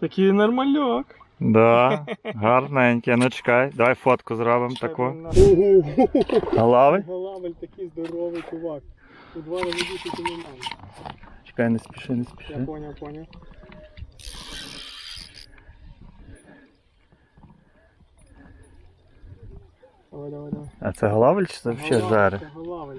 Такий нормальок. Да, гарненький. Ну чекай, давай фотку зробимо таку. Галави? Галавель такий здоровий чувак. У два рази більше, ніж мене. Чекай, не спіши, не Я спіши. поняв, поняв. Давай, давай, давай. А це галавель чи це взагалі жари? це Галавель.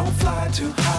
Don't fly too high.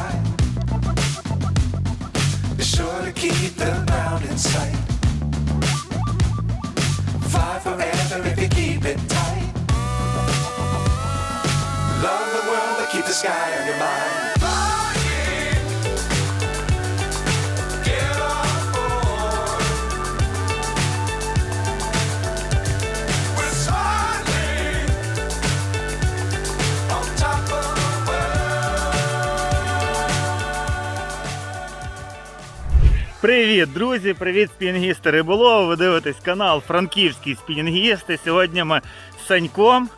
Привіт, друзі! Привіт, спінінгісти риболови! Ви дивитесь канал Франківський спінінгісти. Сьогодні ми з Саньком.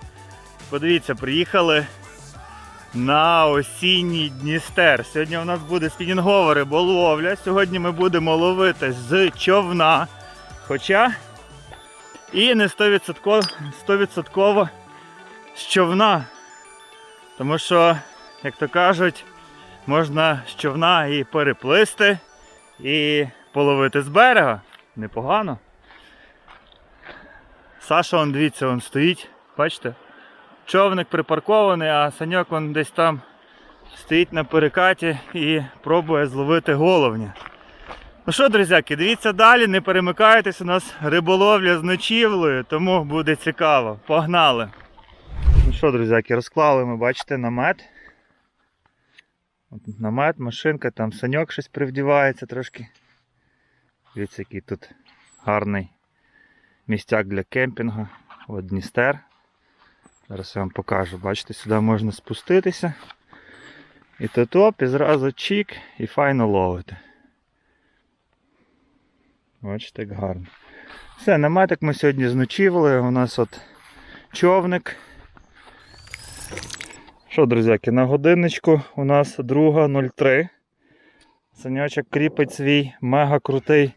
Подивіться, приїхали на осінній Дністер. Сьогодні у нас буде спінінгова риболовля. Сьогодні ми будемо ловити з човна. Хоча і не 100%, 100% з човна. Тому що, як то кажуть, можна з човна і переплисти і половити з берега. Непогано. Саша, он, дивіться, он стоїть. Бачите? Човник припаркований, а саньок он десь там стоїть на перекаті і пробує зловити головня. Ну що, друзяки, дивіться далі, не перемикайтесь, у нас риболовля з ночівлею, тому буде цікаво. Погнали! Ну що, друзяки, розклали ми, бачите, намет. От намет, машинка, там саньок щось привдівається трошки. Дивіться, який тут гарний містяк для кемпінгу. От Дністер. Зараз я вам покажу. Бачите, сюди можна спуститися. І тут оп, і зразу чік, і файно ловити. Бачите, як гарно. Все, наметик ми сьогодні зночівали. У нас от човник. Що, друзяки, на годинничку у нас 2.03. Санячок кріпить свій мега крутий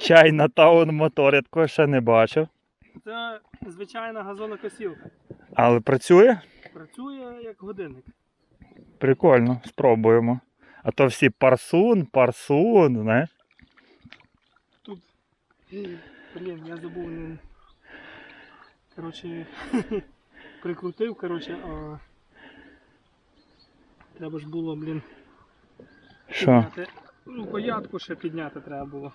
чай на таун мотор. Я такого ще не бачив. Це звичайна газонокосілка. Але працює? Працює як годинник. Прикольно, спробуємо. А то всі парсун, парсун, знаєш. Тут. Блін, я забув. Коротше. Прикрутив, коротше, а. Треба ж було, блін, Що? підняти. Поядку ще підняти треба було.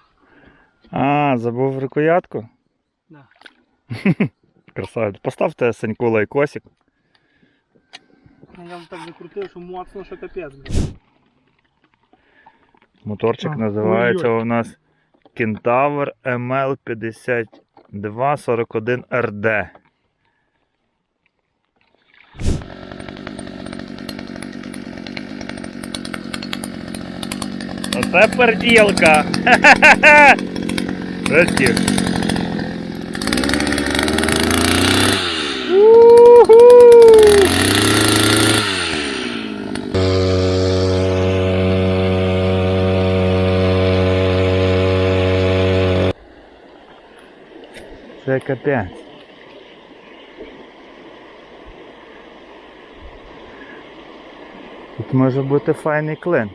А, забув рукоятку? Да. Красавець. Поставте Саньку лайкосик. Ну, Я вам так закрутив, що моцно, що капець, блін. Моторчик А, називається ой-ой. у нас Kentaur ML5241RD. Оце перділка. Ха-ха-ха! Це капець. Тут може бути файний клен.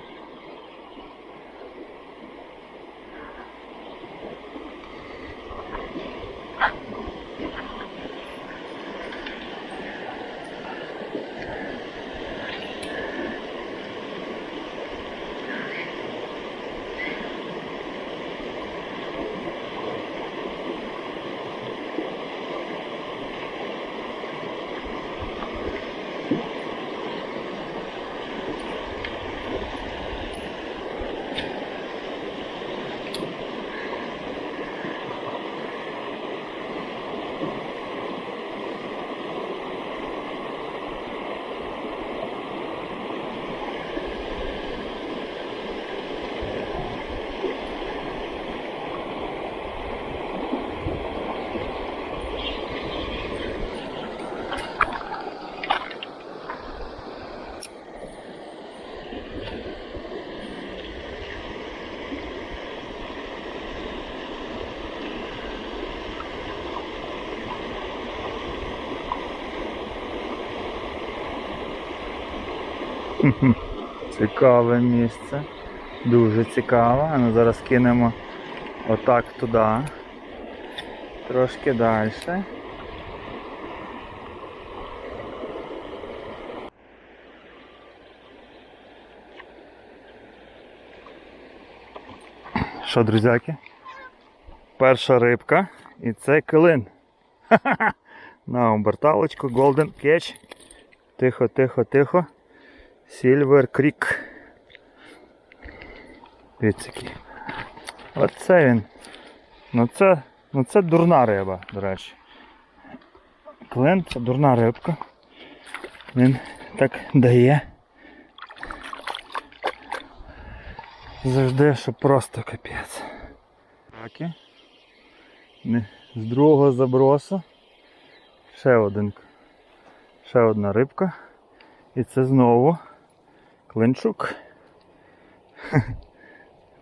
Цікаве місце. Дуже цікаве. Ну зараз кинемо отак туди. Трошки далі. Що, друзяки? Перша рибка і це килин. На оберталочку Golden Catch. Тихо, тихо, тихо. Silver Creek. Дивіться. Оце він. Ну це, ну це дурна риба, до речі. Клен це дурна рибка. Він так дає. Завжди, що просто капець. Такі. З другого забросу. Ще один. Ще одна рибка. І це знову клинчук.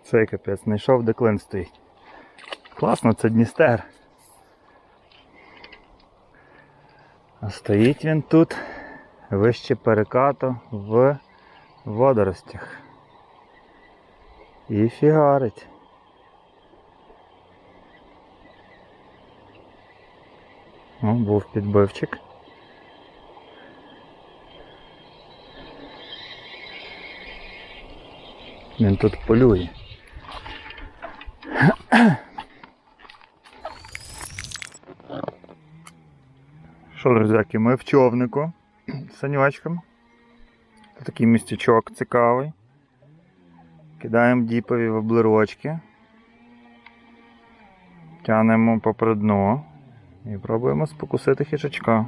Цей капець, знайшов, де клин стоїть. Класно, це Дністер. А стоїть він тут вище перекату в водоростях. І фігарить. О, був підбивчик. Він тут полює. Що, друзяки, ми в човнику з саньочком. Такий містечок цікавий. Кидаємо діпові воблерочки. Тянемо попри дно і пробуємо спокусити хижачка.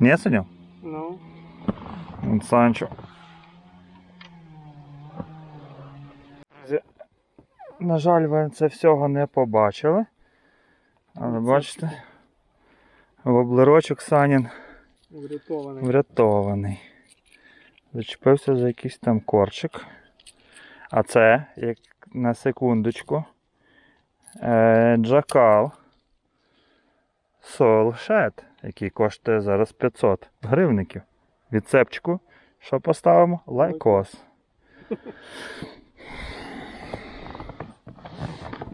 Ні, Саню? Ну, От Санчо. На жаль, ви це всього не побачили. Але бачите, воблерочок Санін врятований. врятований. Зачепився за якийсь там корчик. А це, як на секундочку, е, джакал Soul який коштує зараз 500 гривників. Від цепчику, що поставимо? Лайкос.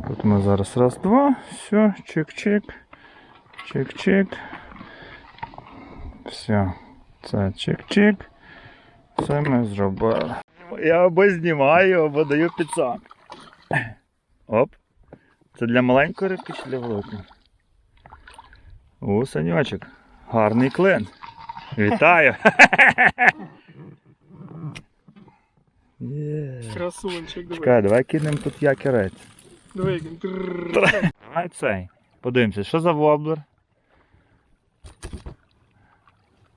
Тут ми зараз раз, два, все, чик-чик, чик-чик. Все, це чик-чик. Це ми зробили. Я або знімаю, або даю підсак. Оп. Це для маленької рибки чи для великої? О, саньочок. Гарний клин. Вітаю. Красунчик, диви. Чекай, давай кинемо тут якірець. Давай цей. Подивимося, що за воблер?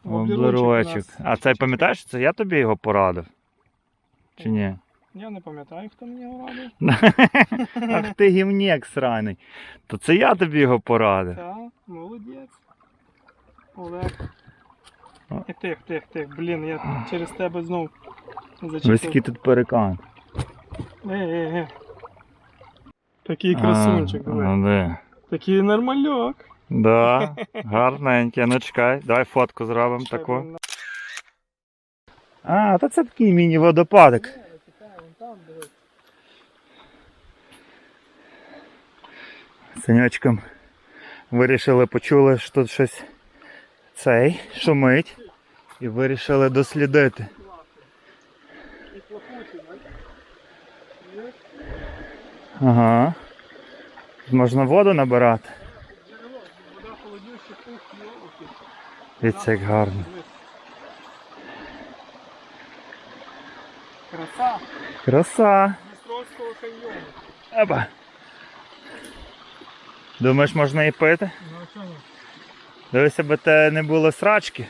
Воблерочок. А цей пам'ятаєш, це я тобі його порадив? Чи ні? Я не пам'ятаю, хто мені його радив. Ах ти гівнєк сраний. То це я тобі його порадив. Так, молодець. Олег. Ех тих, тих, тих. Блін, я через тебе знов зачепив. тут перекан. Е, е, е. Такий красунчик, А, диви. ну де. Такий нормальок. Да, гарненький. Ну чекай, давай фотку зробимо таку. А, то це такий міні-водопадик. Синячком вирішили, почули, що тут щось цей шумить. І вирішили дослідити. Ага. Можна воду набирати. Вода холодніше, пух. Дивіться, як гарно. Краса Краса. Дністровського каньйону. Еба. Думаєш, можна і пити? Ну а чого? Дивися, би те не було срачки.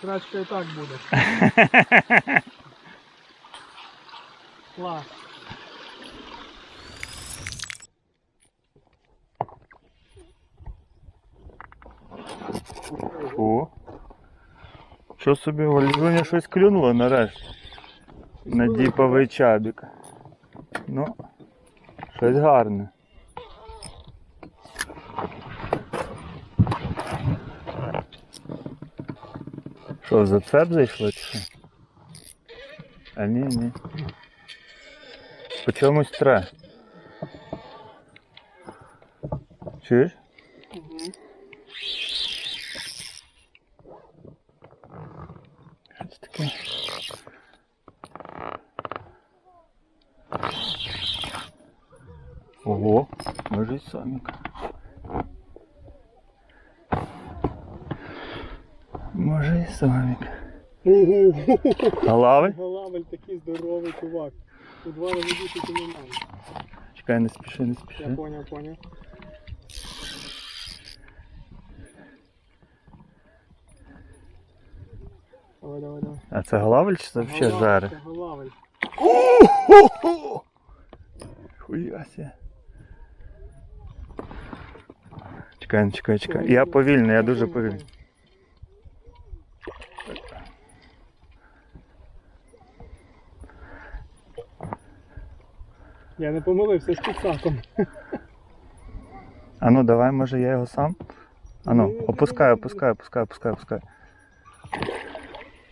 Крачка і так буде. Клас. О. Що собі, Валізуня щось клюнуло нарешті. На діповий чабік. Ну, щось гарне. Що, за цеп зайшло чи? А ні, ні. По чомусь тре. Чуєш? Що це таке? Ого, може й сомік. Може сомік. Ого. Галавель? Галавель такий здоровий чувак. У два рази більше, ніж. Чекай, не спіши, не Я поняв, поняв. Давай, давай, давай. А це галавель чи це взагалі жари? це Галавель. Хуяся. Чекай, чекай, чекай. Я повільно, я дуже повільно. Я не помилився з підсаком. А ну давай, може я його сам? А ну, опускай, опускай, опускай, опускай, опускай.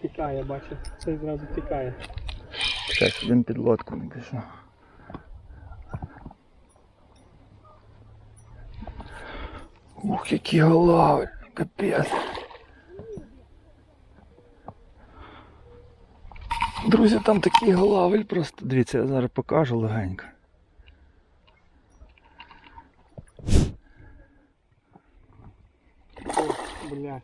Тікає, бачу. Цей зразу тікає. Чекай, він під лодку не пішов. Ух, який галавель, капець. Друзі, там такий галавель просто. Дивіться, я зараз покажу легенько. О, блядь.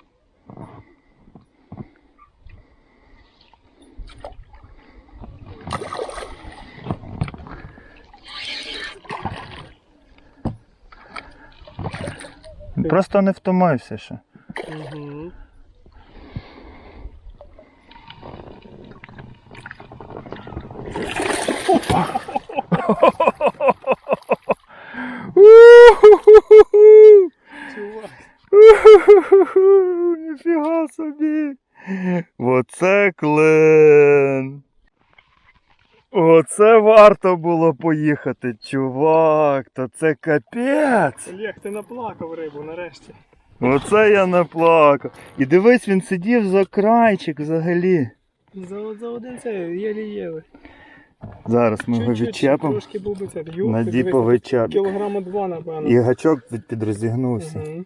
Просто не втомився ще. Угу. Чувак. Ніфіга собі. Оце клен. Оце варто було поїхати, чувак, то це капець. Олег, ти наплакав рибу нарешті. Оце я наплакав. І дивись, він сидів за крайчик взагалі. За, за один це єлі-єлі. Зараз ми його відчепимо на ти дивись, діповий чап. Кілограма два, напевно. І гачок підрозігнувся. Мгм.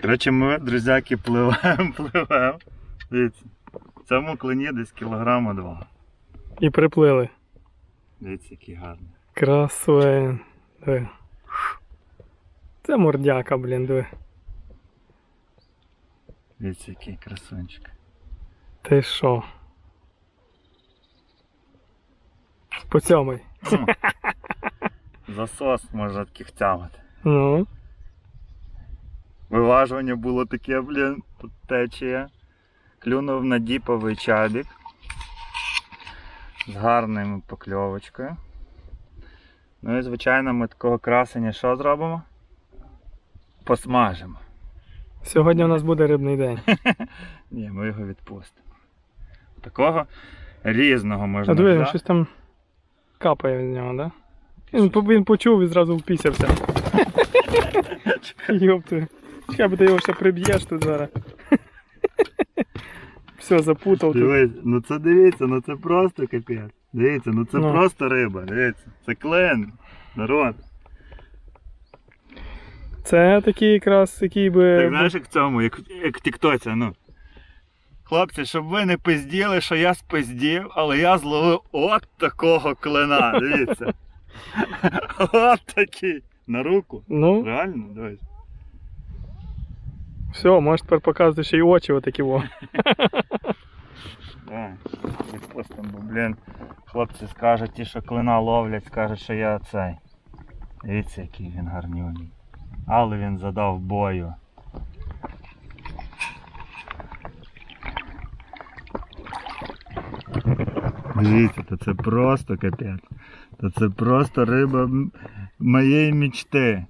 Коротше, ми, друзяки, пливемо, пливемо. Дивіться, в цьому клині десь кілограма два. І приплили. Дивіться, який гарний. Красуен. Диви. Це мордяка, блін, диви. Дивіться, який красунчик. Ти що? По цьому. Ну, Засос може кігтямити. Ну. Виважування було таке, блін, тут течія. Клюнув на діповий чабік. З гарною покльовочкою. Ну і звичайно ми такого красення що зробимо? Посмажимо. Сьогодні у нас буде рибний день. Ні, ми його відпустимо. Такого різного можна. А диви, взяти. щось там капає від нього, да? Він, почув і зразу впісявся. Йопти. Чекай, бо ти його ще приб'єш тут зараз. Все, запутав тут. Дивись, ну це дивіться, ну це просто капець. Дивіться, ну це Ну. просто риба, дивіться. Це клен. Народ. Це такий якраз, який би. Так знаєш, як в цьому, як, як в Тіктоці, ну. Хлопці, щоб ви не пизділи, що я спиздів, але я зловив от такого клена. Дивіться. От такий. На руку. Ну, Реально, дивись. все, можеш тепер показувати ще й очі отакі во. Давай, відпустимо, бо, блін, хлопці скажуть, ті, що клина ловлять, скажуть, що я цей. Дивіться, який він гарнюній. Але він задав бою. Дивіться, то це просто капець. То це просто риба моєї мечти.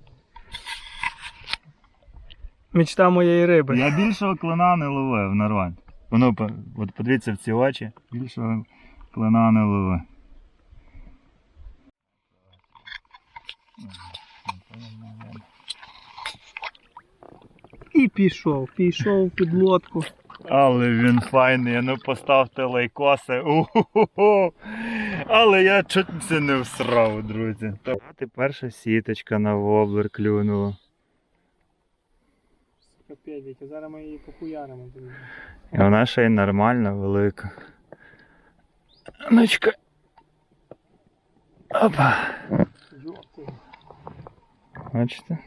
Мечта моєї риби. Я більшого клина не ловив, народ. Воно, от подивіться в ці очі, більшого клина не ловив. І пішов, пішов під лодку. Але він файний, ну поставте лайкоси. У-ху-ху-ху. Але я чуть це не всрав, друзі. А перша сіточка на воблер клюнула. Капець, зараз ми її похуяримо. І вона ще й нормальна, велика. Ну чекай. Опа. Бачите?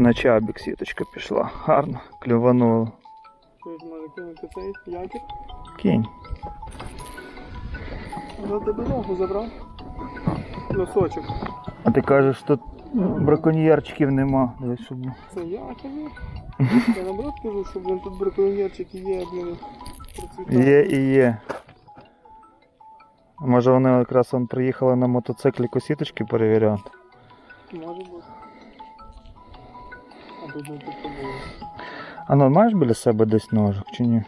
На чабік сіточка пішла. Гарно, клювануло. Що може кинути цей якір? Кінь. За тебе ногу забрав. Носочок. А ти кажеш, тут браконьєрчиків нема. Дивись, щоб... Це я кажу. Я наоборот кажу, що блин, тут браконьєрчики є, процвітають. Є і є. Може вони якраз он приїхали на мотоциклі сіточки перевіряти. Може бути. А тут не тут було. А ну маєш біля себе десь ножик чи ні?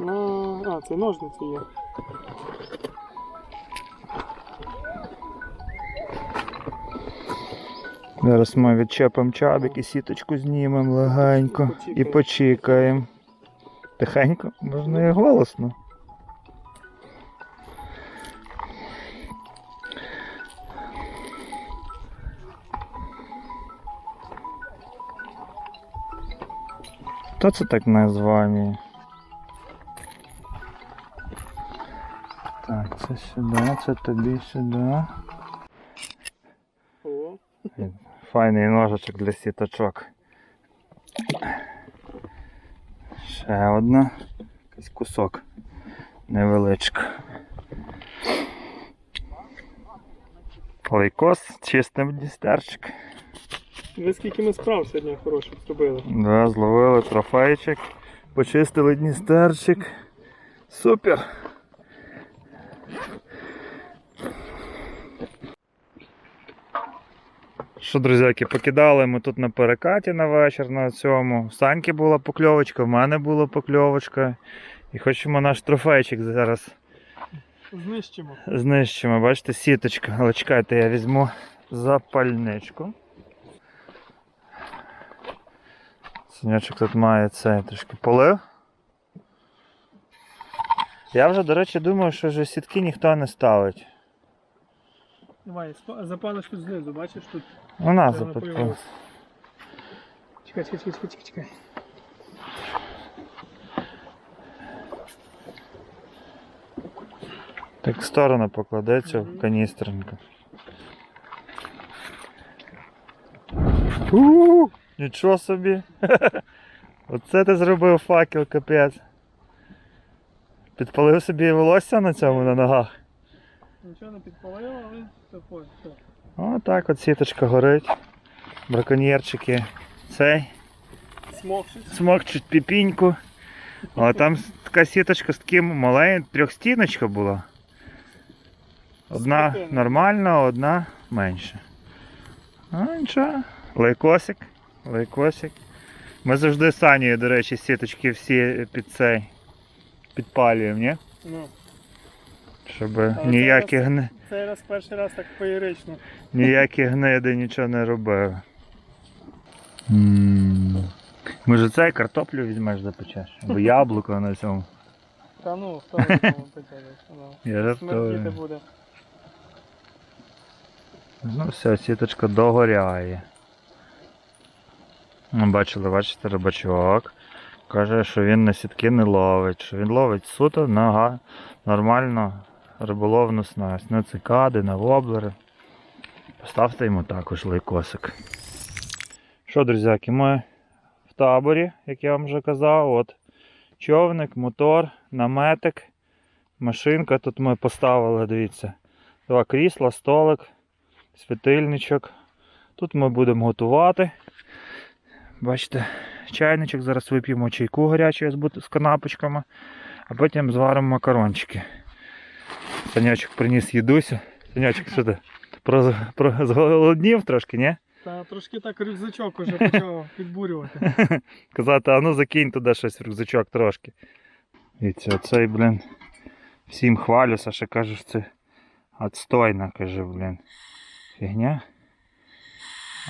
Ну, а, це ножниці є. Зараз ми відчепимо чабік і сіточку знімемо легенько і почекаємо. Тихенько, можна і голосно. Хто це так названі? Так, це сюди, це тобі сюди. Файний ножичок для сіточок. Ще одна. Якийсь кусок невеличка. Лайкос, чистий дістерчик. Ви скільки ми справ сьогодні хороших зробили. Да, зловили трофейчик, почистили дністерчик. Супер! Що, друзяки, покидали ми тут на перекаті на вечір на цьому. В Саньки була покльовочка, в мене була покльовочка. І хочемо наш трофейчик зараз Знищимо. знищимо. Бачите, сіточка. Але чекайте, я візьму запальничку. Синячок тут має це трішки полив. Я вже, до речі, думаю, що вже сітки ніхто не ставить. Давай, запалиш тут знизу, бачиш тут. У нас появилась. Чекай, чекай, чекай, чекай, чекай. Так в сторону покладеться Мгм. каністренька. У, Нічого собі. Оце ти зробив факел, капець. Підпалив собі волосся на цьому на ногах. Нічого не підпалило, але все. Все. О, так от сіточка горить. Браконьєрчики. Цей. Смокчить. Смокчуть піпіньку. А там така сіточка з таким маленьким, трьохстіночка була. Одна нормальна, одна менша. А, нічого. Лайкосик. Лайкосик. Ми завжди з Санєю, до речі, сіточки всі під цей підпалюємо, ні? Ну, Щоб це ніякі, гни... цей раз перший раз так феєрично. ніякі гниди нічого не робили. М. Може цей картоплю візьмеш запечеш? Або яблуко на цьому. Та ну, хто цьому? Ну, Я Смертіти буде. Ну все, сіточка догоряє. Бачили, бачите, рибачок. Каже, що він на сітки не ловить, що він ловить суто на га- нормально риболовну снасть. На цикади, на воблери. Поставте йому також лайкосик. Що, друзяки, ми в таборі, як я вам вже казав. От човник, мотор, наметик, машинка. Тут ми поставили, дивіться, два крісла, столик світильничок. Тут ми будемо готувати. Бачите, чайничок, зараз вип'ємо чайку гарячу з, канапочками, а потім зваримо макарончики. Санячок приніс їдуся. Санячок, що ти? Про, про, зголоднів трошки, ні? Та трошки так рюкзачок уже почав підбурювати. Казати, а ну закинь туди щось в рюкзачок трошки. Дивіться, оцей, блін, всім хвалю, Саша каже, що це отстойна, каже, блін. Фігня.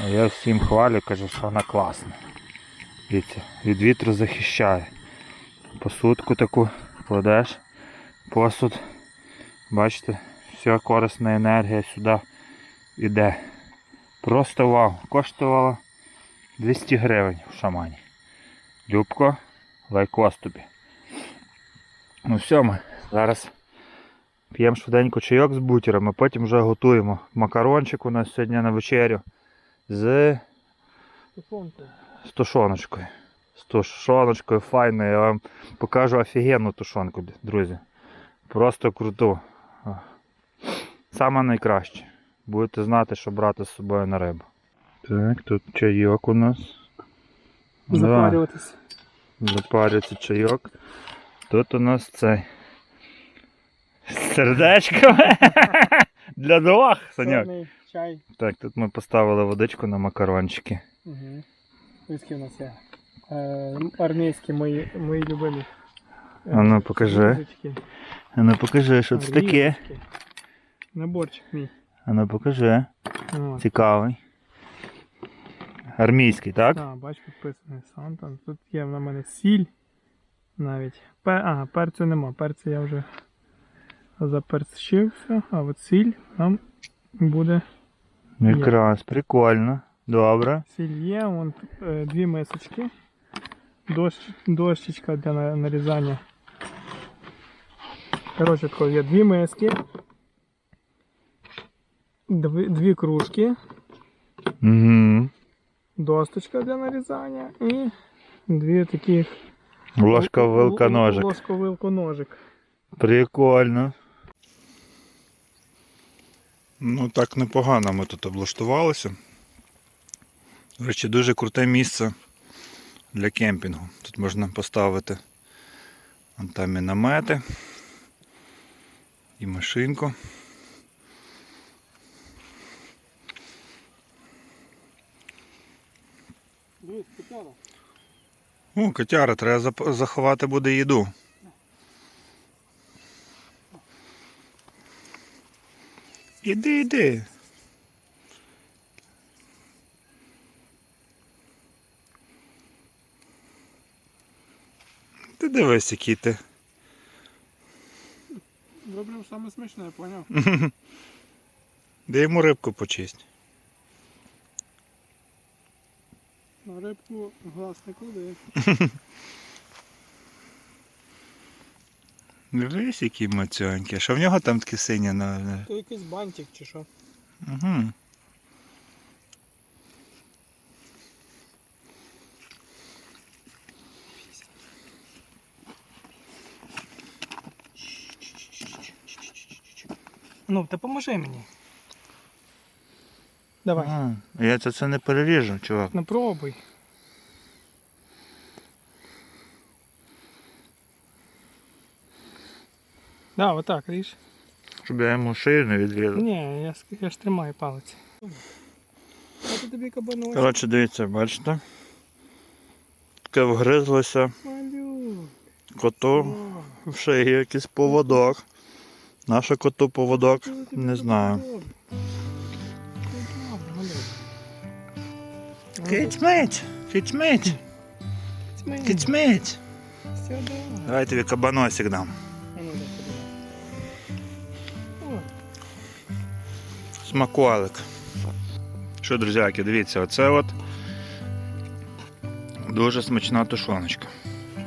Я всім хвалю, кажу, що вона класна. Дивіться, від вітру захищає. Посудку таку кладеш, посуд. Бачите, вся корисна енергія сюди йде. Просто вау. Коштувало 200 гривень в шамані. Любко, лайкос тобі. Ну все, ми зараз п'ємо швиденько чайок з бутером, а потім вже готуємо. Макарончик у нас сьогодні на вечерю з тушоночкою. З тушоночкою файною. Я вам покажу офігенну тушонку, друзі. Просто круту. Саме найкраще. Будете знати, що брати з собою на рибу. Так, тут чайок у нас. Да, Запарюватись. запарюється чайок. Тут у нас цей. Сердечко. Для двох, Саньок. Чай. Так, тут ми поставили водичку на макарончики. Угу. Виски у нас є. Е, армійські мої, мої любимі. А ну, покажи. А ну покажи, що це таке. Наборчик мій. А ну покажи. От. Цікавий. Армійський, так? Так, бач, підписаний Санта. Тут є в мене сіль навіть. Пер... Ага, перцю нема. Перцю я вже заперчився, а от сіль нам буде. Якраз, прикольно. Добре. Сіль вон е, дві мисочки. Дощ, дощечка для на- нарізання. Коротше, тако, є дві миски. Дві, дві кружки. Угу. досточка для нарізання і дві таких Ложка, вилка, ножик. Ложка, вилка, ножик. Прикольно. Ну так непогано ми тут облаштувалися. До речі, дуже круте місце для кемпінгу. Тут можна поставити вон там і намети, і машинку. О, котяра, треба заховати буде їду. Іди, іди. Ти дивись, який ти. Зроблю саме смачне, я поняв. Де йому рибку почисть. На рибку глаз не клади. Дивись, який мацьонький. Що в нього там таке синє на. на- То якийсь бантик чи що. Угу. Ну, ти поможи мені. Давай, А, я це, це не переріжу, чувак. ну пробуй. Да, отак, ріж. Щоб я йому шию не відрізав. Ні, я, я ж тримаю палець. Це тобі кабаночок. Коротше, дивіться, бачите? Таке вгризлося Малюк. коту в шиї якийсь поводок. Наша коту поводок, не знаю. Кицьмить! Кицьмить! Кицьмить! Давай тобі кабаносик дам. Смаколик. Що, друзяки, дивіться, оце от дуже смачна тушоночка.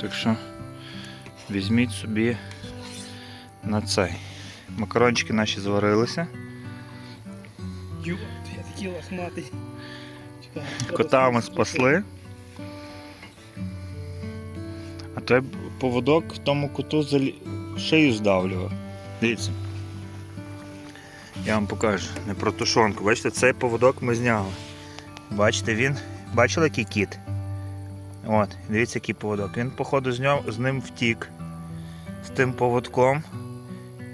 Так що візьміть собі на цей. Макарончики наші зварилися. Ю, я такий лохматий. Чекай, Кота ми спасли. А той поводок тому коту залі... шию здавлював. Дивіться. Я вам покажу. Не про тушонку. Бачите, цей поводок ми зняли. Бачите, він. Бачили, який кіт? От, дивіться, який поводок. Він, походу, з, ньо... з ним втік. З тим поводком.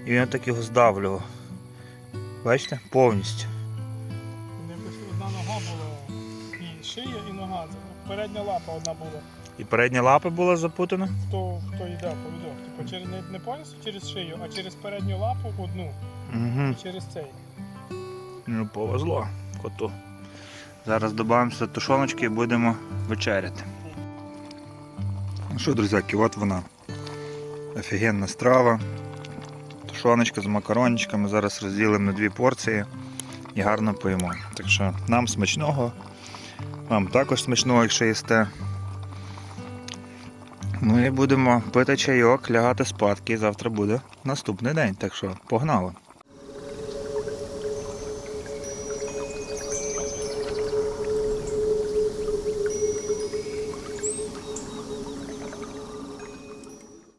І він так його здавлював. Бачите? Повністю. Одна нога була, і шия, і нога. Передня лапа одна була. І передня лапа була запутана. Хто, хто йде повідок. Типу через не, не повністю через шию, а через передню лапу одну. Угу. І через цей. Ну, повезло коту. Зараз додамо сюди тушоночки і будемо вечеряти. Ну що, друзяки, от вона. Офігенна страва. Тушоночка з макарончиками. Зараз розділимо на дві порції і гарно поїмо. Так що нам смачного, вам також смачного, якщо їсте. І будемо пити чайок, лягати спадки. Завтра буде наступний день. Так що погнали.